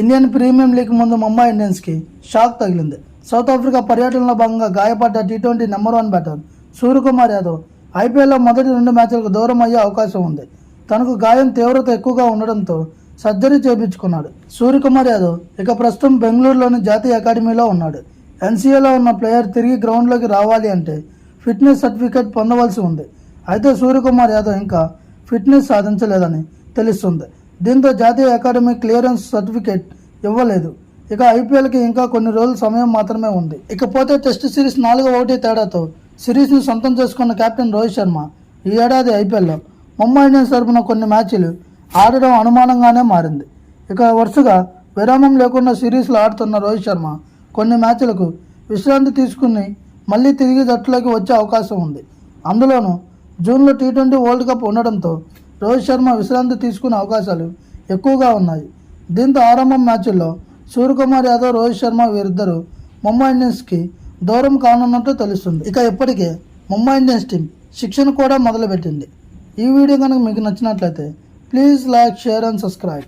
Indian Premier League ముందు ముంబై ఇండియన్స్కి shock తగిలింది. సౌత్ ఆఫ్రికా పర్యటనలో భాగంగా గాయపడ్డ T twenty number one batter Suryakumar Yadav ఐపీఎల్లో మొదటి రెండు మ్యాచ్లకు దూరం అయ్యే అవకాశం ఉంది. తనకు గాయం తీవ్రత ఎక్కువగా ఉండడంతో సర్జరీ చేయించుకున్నాడు. సూర్యకుమార్ యాదవ్ ఇక ప్రస్తుతం బెంగళూరులోని జాతీయ అకాడమీలో ఉన్నాడు. ఎన్సీఏలో ఉన్న ప్లేయర్ తిరిగి గ్రౌండ్లోకి రావాలి అంటే ఫిట్నెస్ సర్టిఫికేట్ పొందవలసి ఉంది. అయితే సూర్యకుమార్ యాదవ్ ఇంకా ఫిట్నెస్ సాధించలేదని తెలుస్తుంది. దీంతో జాతీయ అకాడమీ క్లియరెన్స్ సర్టిఫికేట్ ఇవ్వలేదు. ఇక ఐపీఎల్కి ఇంకా కొన్ని రోజుల సమయం మాత్రమే ఉంది. ఇకపోతే టెస్ట్ సిరీస్ నాలుగో ఒకటి తేడాతో సిరీస్ను సొంతం చేసుకున్న కెప్టెన్ రోహిత్ శర్మ ఈ ఏడాది ఐపీఎల్లో ముంబై ఇండియన్స్ తరపున కొన్ని మ్యాచ్లు ఆడడం అనుమానంగానే మారింది. ఇక వరుసగా విరామం లేకుండా సిరీస్లో ఆడుతున్న రోహిత్ శర్మ కొన్ని మ్యాచ్లకు విశ్రాంతి తీసుకుని మళ్ళీ తిరిగి జట్టులోకి వచ్చే అవకాశం ఉంది. అందులోనూ జూన్లో టీ ట్వంటీ వరల్డ్ కప్ ఉండడంతో రోహిత్ శర్మ విశ్రాంతి తీసుకునే అవకాశాలు ఎక్కువగా ఉన్నాయి. దీంతో ఆరంభం మ్యాచ్ల్లో సూర్యకుమార్ యాదవ్ రోహిత్ శర్మ వీరిద్దరూ ముంబై ఇండియన్స్కి దూరం కానున్నట్టు తెలుస్తుంది. ఇక ఇప్పటికే ముంబై ఇండియన్స్ టీం శిక్షణ కూడా మొదలుపెట్టింది. ఈ వీడియో కనుక మీకు నచ్చినట్లయితే please like share and subscribe.